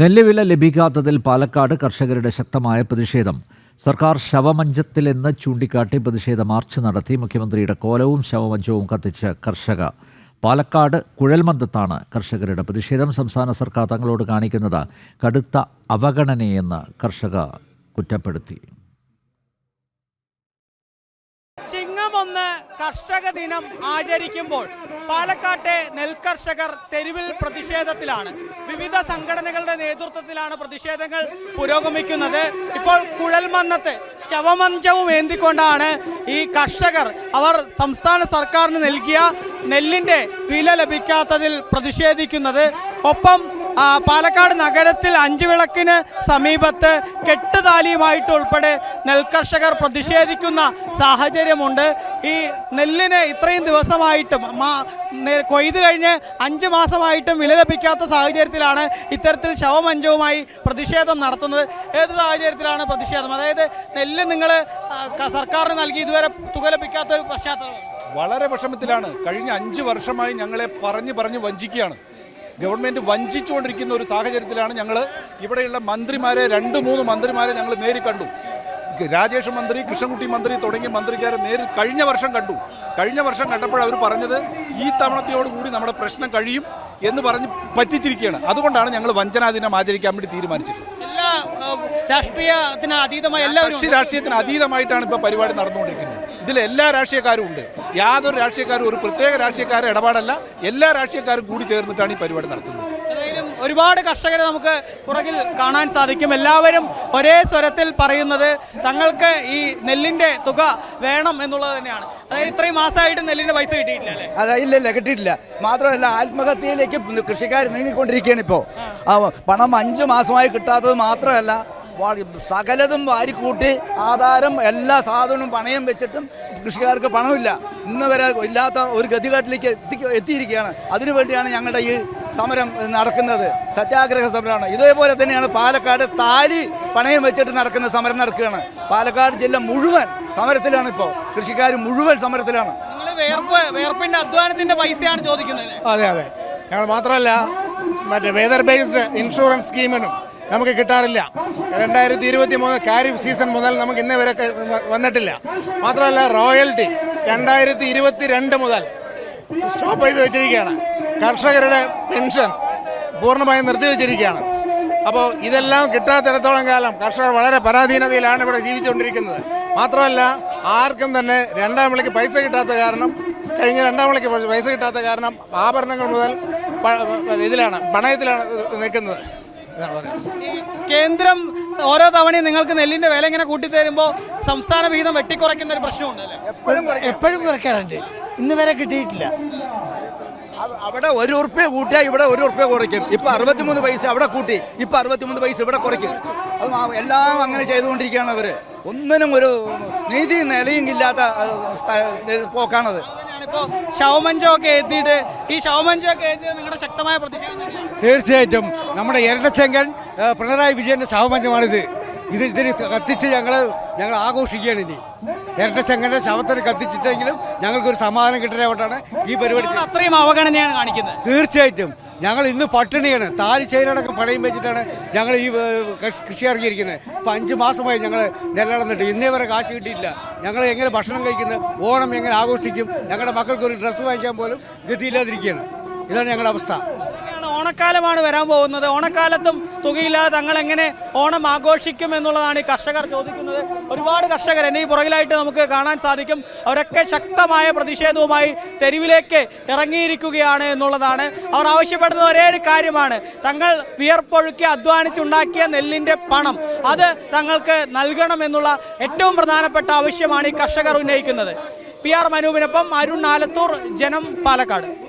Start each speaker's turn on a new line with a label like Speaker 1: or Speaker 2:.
Speaker 1: നെല്ലുവില ലഭിക്കാത്തതിൽ പാലക്കാട് കർഷകരുടെ ശക്തമായ പ്രതിഷേധം. സർക്കാർ ശവമഞ്ചത്തിലെന്ന് ചൂണ്ടിക്കാട്ടി പ്രതിഷേധ മാർച്ച് നടത്തി മുഖ്യമന്ത്രിയുടെ കോലവും ശവമഞ്ചവും കത്തിച്ച് കർഷക. പാലക്കാട് കുഴൽമന്തത്താണ് കർഷകരുടെ പ്രതിഷേധം. സംസ്ഥാന സർക്കാർ തങ്ങളോട് കാണിക്കുന്നത് കടുത്ത അവഗണനയെന്ന് കർഷക കുറ്റപ്പെടുത്തി.
Speaker 2: ചിങ്ങമൊന്ന് കർഷക ദിനം ആചരിക്കുമ്പോൾ പാലക്കാട്ടെ നെൽകർഷകർ തെരുവിൽ പ്രതിഷേധത്തിലാണ്. വിവിധ സംഘടനകളുടെ നേതൃത്വത്തിലാണ് പ്രതിഷേധങ്ങൾ പുരോഗമിക്കുന്നത്. ഇപ്പോൾ കുഴൽമന്നത്തെ ശവമഞ്ചവും ഏന്തിക്കൊണ്ടാണ് ഈ കർഷകർ അവർ സംസ്ഥാന സർക്കാരിന് നൽകിയ നെല്ലിന്റെ വില ലഭിക്കാത്തതിൽ പ്രതിഷേധിക്കുന്നത്. ഒപ്പം പാലക്കാട് നഗരത്തിൽ അഞ്ചു വിളക്കിന് സമീപത്ത് കെട്ടുതാലിയുമായിട്ട് ഉൾപ്പെടെ നെൽകർഷകർ പ്രതിഷേധിക്കുന്ന സാഹചര്യമുണ്ട്. ഈ നെല്ലിന് ഇത്രയും ദിവസമായിട്ടും കൊയ്ത് കഴിഞ്ഞ് അഞ്ച് മാസമായിട്ടും വില ലഭിക്കാത്ത സാഹചര്യത്തിലാണ് ഇത്തരത്തിൽ ശവമഞ്ചവുമായി പ്രതിഷേധം നടത്തുന്നത്. ഏത് സാഹചര്യത്തിലാണ് പ്രതിഷേധം? അതായത് നെല്ല് നിങ്ങൾ സർക്കാരിന് നൽകി ഇതുവരെ തുക ലഭിക്കാത്ത ഒരു പശ്ചാത്തലം.
Speaker 3: വളരെ വിഷമത്തിലാണ്. കഴിഞ്ഞ അഞ്ച് വർഷമായി ഞങ്ങളെ പറഞ്ഞു പറഞ്ഞു വഞ്ചിക്കുകയാണ്. ഗവൺമെന്റ് വഞ്ചിച്ചുകൊണ്ടിരിക്കുന്ന ഒരു സാഹചര്യത്തിലാണ് ഞങ്ങൾ ഇവിടെയുള്ള മന്ത്രിമാരെ രണ്ട് മൂന്ന് മന്ത്രിമാരെ ഞങ്ങൾ നേരിൽ കണ്ടു. രാജേഷ് മന്ത്രി കൃഷ്ണൻകുട്ടി മന്ത്രി തുടങ്ങിയ മന്ത്രിക്കാരെ നേരിൽ കഴിഞ്ഞ വർഷം കണ്ടു. കഴിഞ്ഞ വർഷം കണ്ടപ്പോൾ അവർ പറഞ്ഞത് ഈ തവണത്തെയോടുകൂടി നമ്മുടെ പ്രശ്നം കഴിയും എന്ന് പറഞ്ഞ് പറ്റിച്ചിരിക്കുകയാണ്. അതുകൊണ്ടാണ് ഞങ്ങൾ വഞ്ചനാ ദിനം ആചരിക്കാൻ വേണ്ടി തീരുമാനിച്ചത്
Speaker 2: എല്ലാ രാഷ്ട്രീയത്തിന് അതീതമായ
Speaker 3: കക്ഷി രാഷ്ട്രീയത്തിന് അതീതമായിട്ടാണ് ഇപ്പോൾ പരിപാടി നടന്നുകൊണ്ടിരിക്കുന്നത്. ഇതിൽ എല്ലാ രാഷ്ട്രീയക്കാരും ഉണ്ട്. യാതൊരു രാഷ്ട്രീയക്കാരും ഒരു പ്രത്യേക രാഷ്ട്രീയക്കാരുടെ ഇടപാടല്ല. എല്ലാ രാഷ്ട്രീയക്കാരും കൂടി ചേർന്നിട്ടാണ് ഈ പരിപാടി നടത്തുന്നത്
Speaker 2: ഒരുപാട് കർഷകരെ നമുക്ക് പുറകിൽ കാണാൻ സാധിക്കും. എല്ലാവരും ഒരേ സ്വരത്തിൽ പറയുന്നത് തങ്ങൾക്ക് ഈ നെല്ലിന്റെ തുക വേണം എന്നുള്ളത് തന്നെയാണ്. അതായത് ഇത്രയും മാസമായിട്ട് നെല്ലിന്റെ പൈസ കിട്ടിയിട്ടില്ല അല്ലേ?
Speaker 4: അതെ ഇല്ല ഇല്ല കിട്ടിയിട്ടില്ല. മാത്രമല്ല ആത്മഹത്യയിലേക്ക് കൃഷിക്കാർ നീങ്ങിക്കൊണ്ടിരിക്കുകയാണ് ഇപ്പോൾ പണം അഞ്ച് മാസമായി കിട്ടാത്തത് മാത്രമല്ല സകലതും വാരിക്കൂട്ടി ആധാരം എല്ലാ സാധനവും പണയം വെച്ചിട്ടും കൃഷിക്കാർക്ക് പണമില്ല. ഇന്ന് വരെ ഇല്ലാത്ത ഒരു ഗതികേട്ടിലേക്ക് എത്തി എത്തിയിരിക്കുകയാണ്. അതിനുവേണ്ടിയാണ് ഞങ്ങളുടെ ഈ സമരം നടക്കുന്നത്. സത്യാഗ്രഹ സമരമാണ്. ഇതേപോലെ തന്നെയാണ് പാലക്കാട് താലി പണയം വെച്ചിട്ട് നടക്കുന്ന സമരം നടക്കുകയാണ്. പാലക്കാട് ജില്ല മുഴുവൻ സമരത്തിലാണ് ഇപ്പോൾ. കൃഷിക്കാർ മുഴുവൻ സമരത്തിലാണ്.
Speaker 2: വേർപ്പിന്റെ അധ്വാനത്തിന്റെ പൈസയാണ് ചോദിക്കുന്നത്
Speaker 5: അതെ അതെ. ഞങ്ങൾ മാത്രമല്ല മറ്റേ വെതർ ബേസ്ഡ് ഇൻഷുറൻസ് സ്കീമിനും നമുക്ക് കിട്ടാറില്ല. രണ്ടായിരത്തി ഇരുപത്തി മൂന്ന് കാരിഫ് സീസൺ മുതൽ നമുക്ക് ഇന്നേ വരെ വന്നിട്ടില്ല. മാത്രമല്ല റോയൽറ്റി രണ്ടായിരത്തി ഇരുപത്തി രണ്ട് മുതൽ സ്റ്റോപ്പ് ചെയ്ത് വെച്ചിരിക്കുകയാണ്. കർഷകരുടെ പെൻഷൻ പൂർണമായും നിർത്തിവെച്ചിരിക്കുകയാണ് അപ്പോൾ ഇതെല്ലാം കിട്ടാത്തിടത്തോളം കാലം കർഷകർ വളരെ പരാധീനതയിലാണ് ഇവിടെ ജീവിച്ചുകൊണ്ടിരിക്കുന്നത്. മാത്രമല്ല ആർക്കും തന്നെ രണ്ടാം വിളിക്ക് പൈസ കിട്ടാത്ത കാരണം കഴിഞ്ഞ രണ്ടാം വിളിക്ക് പൈസ കിട്ടാത്ത കാരണം ആഭരണങ്ങൾ മുതൽ ഇതിലാണ് പണയത്തിലാണ് നിൽക്കുന്നത്.
Speaker 2: ഈ കേന്ദ്രം ഓരോ തവണയും നിങ്ങൾക്ക് നെല്ലിന്റെ വില ഇങ്ങനെ കൂട്ടിത്തരുമ്പോൾ സംസ്ഥാന വിഹിതം വെട്ടിക്കുറയ്ക്കുന്ന ഒരു പ്രശ്നമുണ്ട് അല്ലേ?
Speaker 6: എപ്പോഴും കുറയ്ക്കാറുണ്ട്. ഇന്ന് വരെ കിട്ടിയിട്ടില്ല.
Speaker 4: അവിടെ ഒരു ഉറുപ്പ്യ കൂട്ടിയാൽ ഇവിടെ ഒരു ഉറുപ്പ്യ കുറയ്ക്കും. ഇപ്പൊ അറുപത്തിമൂന്ന് പൈസ അവിടെ കൂട്ടി ഇപ്പൊ അറുപത്തിമൂന്ന് പൈസ ഇവിടെ കുറയ്ക്കും. അത് എല്ലാം അങ്ങനെ ചെയ്തുകൊണ്ടിരിക്കുകയാണ് അവർ. ഒന്നിനും ഒരു നീതി നിലയും ഇല്ലാത്ത പോക്കാണത്.
Speaker 2: ഇപ്പോ ശവമഞ്ചമൊക്കെ എത്തിയിട്ട് ഈ ശവമഞ്ചമൊക്കെ എത്തിയത് നിങ്ങളുടെ ശക്തമായ പ്രതിഷേധം
Speaker 7: തീർച്ചയായിട്ടും. നമ്മുടെ ഇരട്ടച്ചെങ്കൻ ഏഹ്, പിണറായി വിജയന്റെ സഹമഞ്ചമാണിത് ഇത് ഇതിന് കത്തിച്ച് ഞങ്ങൾ ഞങ്ങൾ ആഘോഷിക്കുകയാണ് ഇനി. ഇരട്ടച്ചെങ്കന്റെ ശവത്തിന് കത്തിച്ചിട്ടെങ്കിലും ഞങ്ങൾക്കൊരു സമാധാനം കിട്ടാനായിട്ടാണ് ഈ പരിപാടി.
Speaker 2: അത്രയും അവഗണനയാണ് കാണിക്കുന്നത്.
Speaker 7: തീർച്ചയായിട്ടും. ഞങ്ങൾ ഇന്ന് പട്ടിണിയാണ്. താലി ചേരടക്കം പണയം വെച്ചിട്ടാണ് ഞങ്ങൾ ഈ കൃഷി- ഇറങ്ങിയിരിക്കുന്നത്. ഇപ്പം അഞ്ച് മാസമായി ഞങ്ങൾ നെല്ലളന്നിട്ട് ഇന്നേ വരെ കാശ് കിട്ടിയില്ല ഞങ്ങൾ എങ്ങനെ ഭക്ഷണം കഴിക്കുന്നത് ഓണം എങ്ങനെ ആഘോഷിക്കും ഞങ്ങളുടെ മക്കൾക്ക് ഒരു ഡ്രസ്സ് വാങ്ങിക്കാൻ പോലും ഗതിയില്ലാതിരിക്കുകയാണ്. ഇതാണ് ഞങ്ങളുടെ അവസ്ഥ.
Speaker 2: ഓണക്കാലമാണ് വരാൻ പോകുന്നത്. ഓണക്കാലത്തും തുകയില്ലാതെ തങ്ങൾ എങ്ങനെ ഓണം ആഘോഷിക്കും എന്നുള്ളതാണ് ഈ കർഷകർ ചോദിക്കുന്നത്. ഒരുപാട് കർഷകർ എന്നെ ഈ പുറകിലായിട്ട് നമുക്ക് കാണാൻ സാധിക്കും. അവരൊക്കെ ശക്തമായ പ്രതിഷേധവുമായി തെരുവിലേക്ക് ഇറങ്ങിയിരിക്കുകയാണ് എന്നുള്ളതാണ്. അവർ ആവശ്യപ്പെടുന്നത് ഒരേ ഒരു കാര്യമാണ്. തങ്ങൾ വിയർപ്പൊഴുക്കി അധ്വാനിച്ചുണ്ടാക്കിയ നെല്ലിന്റെ പണം. അത് തങ്ങൾക്ക് നൽകണം എന്നുള്ള ഏറ്റവും പ്രധാനപ്പെട്ട ആവശ്യമാണ് ഈ കർഷകർ ഉന്നയിക്കുന്നത്. പി ആർ മനുവിനൊപ്പം അരുൺ ആലത്തൂർ ജനം പാലക്കാട്.